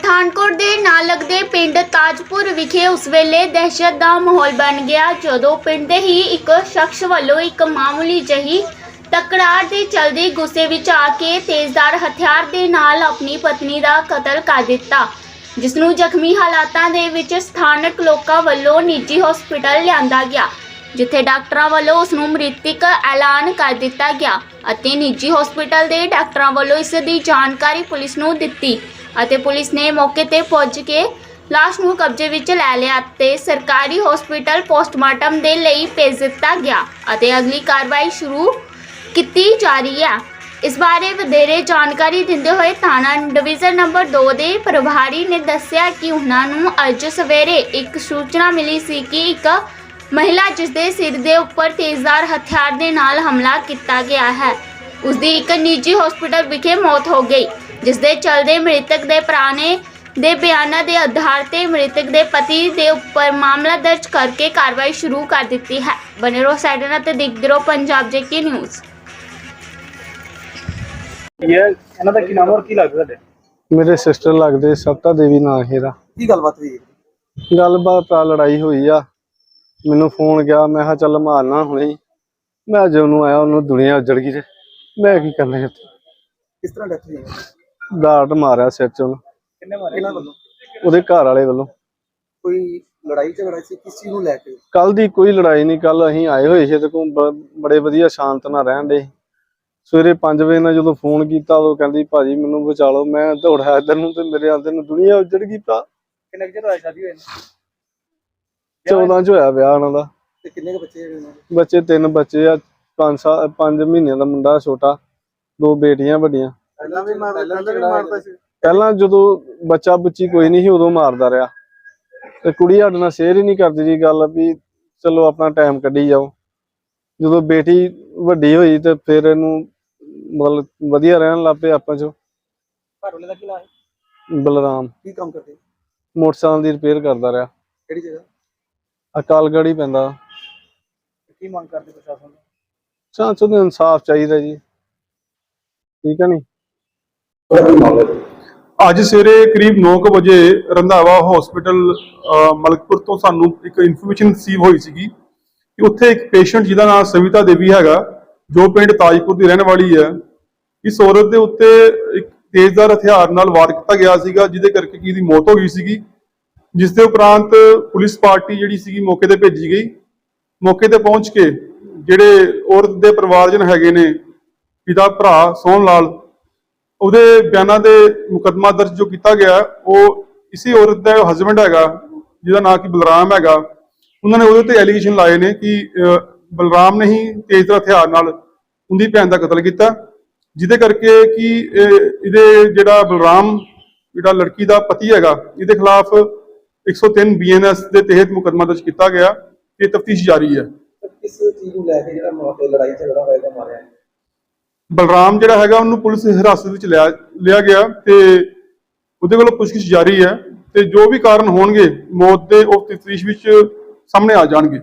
ਪਠਾਨਕੋਟ ਦੇ ਨਾਲ ਲੱਗਦੇ ਪਿੰਡ ਤਾਜਪੁਰ ਵਿਖੇ ਉਸ ਵੇਲੇ ਦਹਿਸ਼ਤ ਦਾ ਮਾਹੌਲ ਬਣ ਗਿਆ, ਜਦੋਂ ਪਿੰਡ ਦੇ ਹੀ ਇੱਕ ਸ਼ਖਸ ਵੱਲੋਂ ਇੱਕ ਮਾਮੂਲੀ ਜਹੀ ਤਕਰਾਰ ਦੇ ਚਲਦੇ ਗੁੱਸੇ ਵਿੱਚ ਆ ਕੇ ਤੇਜ਼ਦਾਰ ਹਥਿਆਰ ਦੇ ਨਾਲ ਆਪਣੀ ਪਤਨੀ ਦਾ ਕਤਲ ਕਰ ਦਿੱਤਾ ਜਿਸ ਨੂੰ ਜ਼ਖਮੀ ਹਾਲਾਤਾਂ ਦੇ ਵਿੱਚ ਸਥਾਨਕ ਲੋਕਾਂ ਵੱਲੋਂ ਨਿੱਜੀ ਹਸਪਤਾਲ ਲਿਆਂਦਾ ਗਿਆ, ਜਿੱਥੇ ਡਾਕਟਰਾਂ ਵੱਲੋਂ ਉਸ ਨੂੰ ਮ੍ਰਿਤਕ ਐਲਾਨ ਕਰ ਦਿੱਤਾ ਗਿਆ ਅਤੇ ਨਿੱਜੀ ਹਸਪਤਾਲ ਦੇ ਡਾਕਟਰਾਂ ਵੱਲੋਂ ਇਸ ਦੀ ਜਾਣਕਾਰੀ ਪੁਲਿਸ ਨੂੰ ਦਿੱਤੀ। ਅਤੇ ਪੁਲਿਸ ਨੇ ਮੌਕੇ ਤੇ ਪਹੁੰਚ ਕੇ ਲਾਸ਼ ਨੂੰ ਕਬਜ਼ੇ ਵਿੱਚ ਲੈ ਲਿਆ ਤੇ ਸਰਕਾਰੀ ਹਸਪਤਾਲ ਪੋਸਟਮਾਰਟਮ ਦੇ ਲਈ ਭੇਜ ਦਿੱਤਾ ਗਿਆ ਅਤੇ ਅਗਲੀ ਕਾਰਵਾਈ ਸ਼ੁਰੂ ਕੀਤੀ ਜਾ ਰਹੀ ਹੈ। ਇਸ ਬਾਰੇ ਵਧੇਰੇ ਜਾਣਕਾਰੀ ਦਿੰਦੇ ਹੋਏ ਥਾਣਾ ਡਿਵੀਜ਼ਨ ਨੰਬਰ 2 ਦੇ ਪ੍ਰਭਾਰੀ ਨੇ ਦੱਸਿਆ ਕਿ ਉਹਨਾਂ ਨੂੰ ਅੱਜ ਸਵੇਰੇ ਇੱਕ ਸੂਚਨਾ ਮਿਲੀ ਸੀ ਕਿ ਇੱਕ ਮਹਿਲਾ ਜਿਸ ਦੇ ਸਿਰ ਦੇ ਉੱਪਰ ਤੇਜ਼ਦਾਰ ਹਥਿਆਰ ਦੇ ਨਾਲ ਹਮਲਾ ਕੀਤਾ ਗਿਆ ਹੈ ਉਸ ਦੀ ਇੱਕ ਨਿੱਜੀ ਹਸਪਤਾਲ ਵਿਖੇ ਮੌਤ ਹੋ ਗਈ। ਜਿਸ ਦੇ ਚਲਦੇ ਮ੍ਰਿਤਕ ਦੇ ਭਰਾ ਨੇ ਦੇ ਬਿਆਨਾਂ ਦੇ ਆਧਾਰ ਤੇ ਮ੍ਰਿਤਕ ਦੇ ਪਤੀ ਦੇ ਉੱਪਰ ਮਾਮਲਾ ਦਰਜ ਕਰਕੇ ਕਾਰਵਾਈ ਸ਼ੁਰੂ ਕਰ ਦਿੱਤੀ ਹੈ। ਬਨੇ ਰਹੋ ਸਾਡੇ ਨਾਲ ਤੇ ਦੇਖਦੇ ਰਹੋ ਪੰਜਾਬ ਜੇਕੇ ਨਿਊਜ਼। ਇਹ ਇਹਨਾਂ ਦਾ ਕੀ ਨਾਮ ਔਰ ਕੀ ਲੱਗਦਾ ਤੁਹਾਡੇ? ਮੇਰੇ ਸਿਸਟਰ ਲੱਗਦੇ ਸਵਤਾ ਦੇਵੀ ਨਾਂ ਹੈ ਇਹਦਾ। ਕੀ ਗੱਲਬਾਤ ਹੋਈ? ਗੱਲਬਾਤ ਆ ਲੜਾਈ ਹੋਈ ਆ। ਮੈਨੂੰ ਫੋਨ ਗਿਆ ਮੈਂ ਕਿਹਾ ਚੱਲ ਮਾਰਨਾ ਹੁਣੇ ਹੀ। ਮੈਂ ਜਦੋਂ ਨੂੰ ਆਇਆ ਉਹਨੂੰ ਦੁਨੀਆ ਉੱਜੜ ਗਈ ਤੇ ਮੈਂ ਕੀ ਕਰਨਾ ਉੱਥੇ ਕਿਸ ਤਰ੍ਹਾਂ ਡੈਥ ਹੋਈ? ਦਾਟ ਮਾਰਿਆ ਸਿਰ ਚ ਉਹਨੂੰ। ਕਿੰਨੇ ਮਾਰੇ? ਇਹਨਾਂ ਵੱਲੋਂ? ਉਹਦੇ ਘਰ ਵਾਲੇ ਵੱਲੋਂ। ਕੋਈ ਲੜਾਈ ਝਗੜਾ ਸੀ? ਕਿਸ ਨੂੰ ਲੈ ਕੇ? ਕੱਲ ਦੀ ਕੋਈ ਲੜਾਈ ਨਹੀਂ ਕੱਲ ਅਸੀਂ ਆਏ ਹੋਏ ਸੀ ਤੇ ਕੋਲ ਬੜੇ ਵਧੀਆ ਸ਼ਾਂਤ ਨਾਲ ਰਹਿਣ ਦੇ ਸਵੇਰੇ 5 ਵਜੇ ਨਾਲ ਜਦੋਂ ਫੋਨ ਕੀਤਾ ਉਦੋਂ ਕਹਿੰਦੀ ਭਾਜੀ ਮੈਨੂੰ ਬਚਾ ਲਓ ਮੈਂ ਦੌੜਿਆ ਇੱਧਰ ਨੂੰ ਤੇ ਮੇਰੇ ਆਂਦੇ ਨੂੰ ਦੁਨੀਆ ਉੱਜੜ ਗਈ ਭਰਾ। ਕਿੰਨੇ ਕੁ ਚਿਰ ਹੋਇਆ ਸ਼ਾਦੀ ਹੋਈ? ਨੂੰ 14 ਚ ਹੋਇਆ ਵਿਆਹ ਉਹਨਾਂ ਦਾ। ਤੇ ਕਿੰਨੇ ਕੁ ਬੱਚੇ ਉਹਨਾਂ ਦੇ? ਬੱਚੇ ਤਿੰਨ ਬੱਚੇ ਆ 5 ਸਾਲ 5 ਮਹੀਨਿਆਂ ਦਾ ਮੁੰਡਾ ਛੋਟਾ ਦੋ ਬੇਟੀਆਂ ਵੱਡੀਆਂ। ਪਹਿਲਾਂ ਵੀ ਮਾਰਦਾ ਪਹਿਲਾਂ ਵੀ ਮਾਰਦਾ ਸੀ। ਪਹਿਲਾਂ ਜਦੋਂ ਬੱਚਾ ਬੱਚੀ ਕੋਈ ਨਹੀਂ ਸੀ ਉਦੋਂ ਮਾਰਦਾ ਰਿਹਾ। ਤੇ ਕੁੜੀ ਸਾਡੇ ਨਾਲ ਸ਼ੇਅਰ ਹੀ ਨਹੀਂ ਕਰਦੀ ਜੀ ਗੱਲ ਵੀ ਚਲੋ ਆਪਣਾ ਟਾਈਮ ਕੱਢੀ ਜਾਓ। ਜਦੋਂ ਬੇਟੀ ਵੱਡੀ ਹੋਈ ਤੇ ਫਿਰ ਇਹਨੂੰ ਮਤਲਬ ਵਧੀਆ ਰਹਿਣ ਲੱਗ ਪਏ ਆਪਾਂ ਚ। ਘਰ ਵਾਲੇ ਦਾ ਕੀ ਨਾਮ ਹੈ ਬਲਰਾਮ। ਕੀ ਕੰਮ ਕਰਦੇ? ਮੋਟਰਸਾਈਕਲ ਦੀ ਰਿਪੇਅਰ ਕਰਦਾ ਰਿਹਾ। ਕਿਹੜੀ ਜਗ੍ਹਾ? ਅਕਾਲਗੜ੍ਹ ਹੀ ਪੈਂਦਾ। ਕੀ ਮੰਗ ਕਰਦੇ ਪ੍ਰਸ਼ਾਸਨ ਤੋਂ? ਚਾਂਚੋ ਨੂੰ ਇਨਸਾਫ ਚਾਹੀਦਾ ਜੀ। ਠੀਕ ਹੈ ਨਹੀਂ ਅੱਜ ਸਵੇਰੇ ਕਰੀਬ 9:00 ਵਜੇ ਰੰਧਾਵਾ ਹਸਪੀਟਲ ਮਲਕਪੁਰ ਤੋਂ ਸਾਨੂੰ ਇੱਕ ਇਨਫੋਰਮੇਸ਼ਨ ਰਿਸੀਵ ਹੋਈ ਸੀਗੀ ਕਿ ਉੱਥੇ ਇੱਕ ਪੇਸ਼ੈਂਟ ਜਿਹਦਾ ਨਾਮ ਸਵਿਤਾ ਦੇਵੀ ਹੈਗਾ, ਜੋ ਪਿੰਡ ਤਾਜਪੁਰ ਦੀ ਰਹਿਣ ਵਾਲੀ ਹੈ। ਇਸ ਔਰਤ ਦੇ ਉੱਤੇ ਇੱਕ ਤੇਜ਼ਦਾਰ ਹਥਿਆਰ ਨਾਲ ਵਾਰ ਕੀਤਾ ਗਿਆ ਸੀਗਾ, ਜਿਹਦੇ ਕਰਕੇ ਕੀ ਦੀ ਮੌਤ ਹੋ ਗਈ ਸੀਗੀ। ਜਿਸ ਦੇ ਉਪਰੰਤ ਪੁਲਿਸ ਪਾਰਟੀ ਜਿਹੜੀ ਸੀਗੀ ਮੌਕੇ ਤੇ ਭੇਜੀ ਗਈ। ਮੌਕੇ ਤੇ ਪਹੁੰਚ ਕੇ ਜਿਹੜੇ ਔਰਤ ਦੇ ਪਰਿਵਾਰਜਨ ਹੈਗੇ ਨੇ, ਪਿਤਾ, ਭਰਾ, ਸੋਹਣ ਲਾਲ ਉਹਦੇ ਬਿਆਨਾਂ ਦੇ ਮੁਕੱਦਮਾ ਦਰਜ ਜੋ ਕੀਤਾ ਗਿਆ, ਉਹ ਇਸੇ ਔਰਤ ਦਾ ਹਸਬੰਡ ਹੈਗਾ, ਜਿਹਦਾ ਨਾਮ ਕਿ ਬਲਰਾਮ ਹੈਗਾ। ਉਹਨਾਂ ਨੇ ਉਹਦੇ ਤੇ ਐਲੀਗੇਸ਼ਨ ਲਾਏ ਨੇ ਕਿ ਬਲਰਾਮ ਨੇ ਹੀ ਤੇਜ਼ਧਾਰ ਹਥਿਆਰ ਨਾਲ ਉਹਦੀ ਭੈਣ ਦਾ ਕਤਲ ਕੀਤਾ, ਜਿਹਦੇ ਕਰਕੇ ਕਿ ਇਹਦੇ ਜਿਹੜਾ ਬਲਰਾਮ, ਜਿਹੜਾ ਲੜਕੀ ਦਾ ਪਤੀ ਹੈਗਾ, ਇਹਦੇ ਖਿਲਾਫ 103 ਬੀਐਨਐਸ ਦੇ ਤਹਿਤ ਮੁਕੱਦਮਾ ਦਰਜ ਕੀਤਾ ਗਿਆ ਤੇ ਤਫਤੀਸ਼ ਜਾਰੀ ਹੈ। ਕਿਸ ਚੀਜ਼ ਨੂੰ ਲੈ ਕੇ ਜਿਹੜਾ ਮੌਕੇ ਲੜਾਈ ਝਗੜਾ ਹੋਏਗਾ ਮਾਰਿਆ ਬਲਰਾਮ ਜਿਹੜਾ ਹੈਗਾ ਉਹਨੂੰ ਪੁਲਿਸ ਹਿਰਾਸਤ ਵਿੱਚ ਲਿਆ ਲਿਆ ਗਿਆ ਤੇ ਉਹਦੇ ਵੱਲੋਂ ਪੁੱਛਗਿੱਛ ਜਾਰੀ ਹੈ ਤੇ ਜੋ ਵੀ ਕਾਰਨ ਹੋਣਗੇ ਮੌਤ ਦੇ ਉਹ ਤਫਤੀਸ਼ ਵਿੱਚ ਸਾਹਮਣੇ ਆ ਜਾਣਗੇ।